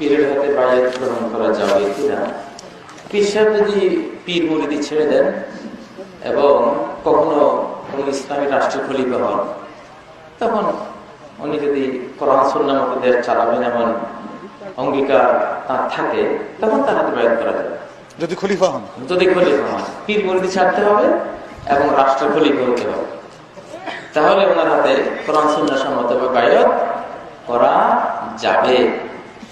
পীরের হাতে বায়াত গ্রহণ করা যাবে কিনা? পীর সাহেব যদি পীর মুরিদি ছেড়ে দেন এবং কখনো কোনো ইসলামী রাষ্ট্র খলিফা হন তখন উনি যদি কোরআন সুন্নাহ মতো দেশ চালাবেন এমন অঙ্গীকার তার থাকে তখন তার হাতে বায়াত করা যাবে। যদি খলিফা হন। যদি খলিফা হন পীর মুরিদি ছাড়তে হবে এবং রাষ্ট্র খলিফা হতে হবে। তাহলে ওনার হাতে কোরআন সুন্নাহ সম্মত বায়াত করা যাবে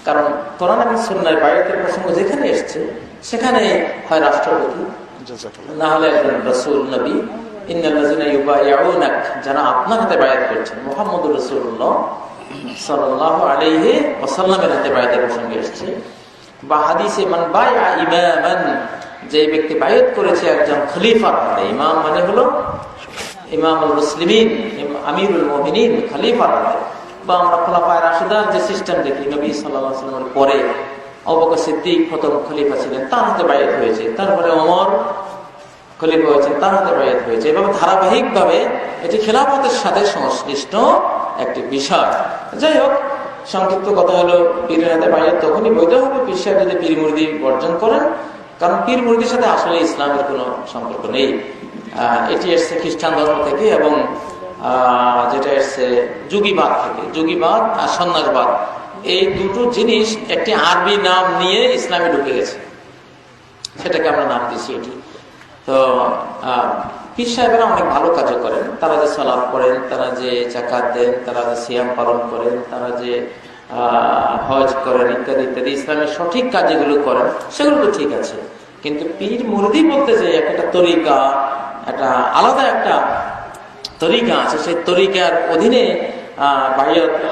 কারণ কোরআন এবং সুন্নার প্রসঙ্গ যেখানে এসছে সেখানে হয় রাষ্ট্রপতি। না হলে একজন রসুল নবী। ইন্নাল্লাযিনা ইউবাইউনাক যারা আপনার হাতে বায়াত করছেন মুহাম্মদুর রাসূলুল্লাহ সাল্লাল্লাহু আলাইহি ওয়াসাল্লামের হাতে বায়াতের প্রসঙ্গে এসেছে। বা হাদিসে মান বায়আ ইমামান যে ব্যক্তি বায়াত করেছে একজন খলিফার হাতে। ইমাম মানে হলো ইমামুল মুসলিমিন আমিরুল মুমিনিন খলিফার হাতে। বা আমরা খোলাফায় রাশিদার যে সিস্টেম দেখি, নবী আলাইহি পরে অবকর সিদ্দিক প্রথম খলিফা ছিলেন, তার হাতে বায়াত হয়েছে। তারপরে ওমর খলিফা হয়েছে তার হাতে বায়াত হয়েছে। এভাবে ধারাবাহিক ভাবে এটি খেলাফতের সাথে সংশ্লিষ্ট একটি বিষয়। যাই হোক, সংক্ষিপ্ত কথা হলো, পীরের হাতে বায়াত তখনই বৈধ হবে, পীর যদি পীর মুরিদি বর্জন করেন, কারণ পীর মুরিদির সাথে আসলে ইসলামের কোনো সম্পর্ক নেই। এটি এসছে খ্রিস্টান ধর্ম থেকে এবং যেটা এসছে যুগীবাদ থেকে, যুগীবাদ আর সন্ন্যাসবাদ। এই দুটো জিনিস একটি আরবি নাম নিয়ে ইসলামে ঢুকে গেছে। সেটাকে আমরা নাম দিয়েছি এটি। তো পীর সাহেবেরা অনেক ভালো কাজও করেন। তারা যে সালাদ পড়েন, তারা যে জাকাত দেন, তারা যে সিয়াম পালন করেন, তারা যে হজ করেন ইত্যাদি ইত্যাদি ইসলামের সঠিক কাজ যেগুলো করেন, সেগুলো তো ঠিক আছে। কিন্তু পীর মুরদি বলতে যে একটা তরিকা, একটা আলাদা একটা তরিকা আছে, সেই তরিকার অধীনে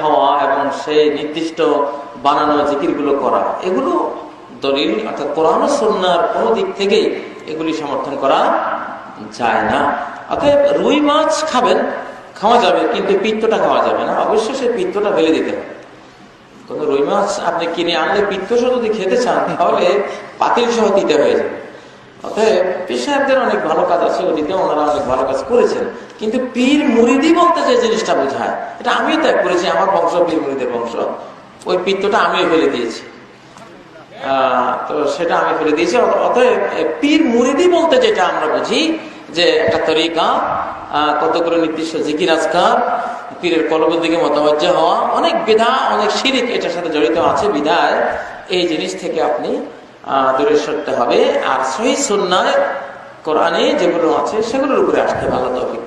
হওয়া এবং সেই নির্দিষ্ট বানানো জিকিরগুলো করা, এগুলো দলিল অর্থাৎ কোরআন সন্ন্যার কোনো দিক থেকেই এগুলি সমর্থন করা যায় না। অতএব রুই মাছ খাবেন, খাওয়া যাবে, কিন্তু পিত্তটা খাওয়া যাবে না, অবশ্যই সেই পিত্তটা ফেলে দিতে হবে। কোনো রুই মাছ আপনি কিনে আনলে পিত্ত যদি খেতে চান, তাহলে পাতিল সহ দিতে হয়ে যাবে। অতএব পীর অনেক ভালো কাজ আছে ওদিকে ওনারা অনেক ভালো কাজ করেছেন। কিন্তু পীর মুরিদি বলতে যে জিনিসটা বোঝায়, এটা আমিও ত্যাগ করেছি, আমার বংশ পীর মুরিদের বংশ। ওই পিত্তটা আমিও ফেলে দিয়েছি। তো সেটা আমি ফেলে দিয়েছি। অতএব পীর মুরিদি বলতে যেটা আমরা বুঝি, যে একটা তরিকা কতগুলো নির্দিষ্ট জিকির আজকার পীরের কলবের দিকে মতামজ্জ হওয়া, অনেক বিধা, অনেক শিরিক এটার সাথে জড়িত আছে বিধায়। এই জিনিস থেকে আপনি দূরে সরতে হবে। আর সহি সন্ন্যায় কোরআনে যেগুলো আছে সেগুলোর উপরে আসতে ভালো তৌফিক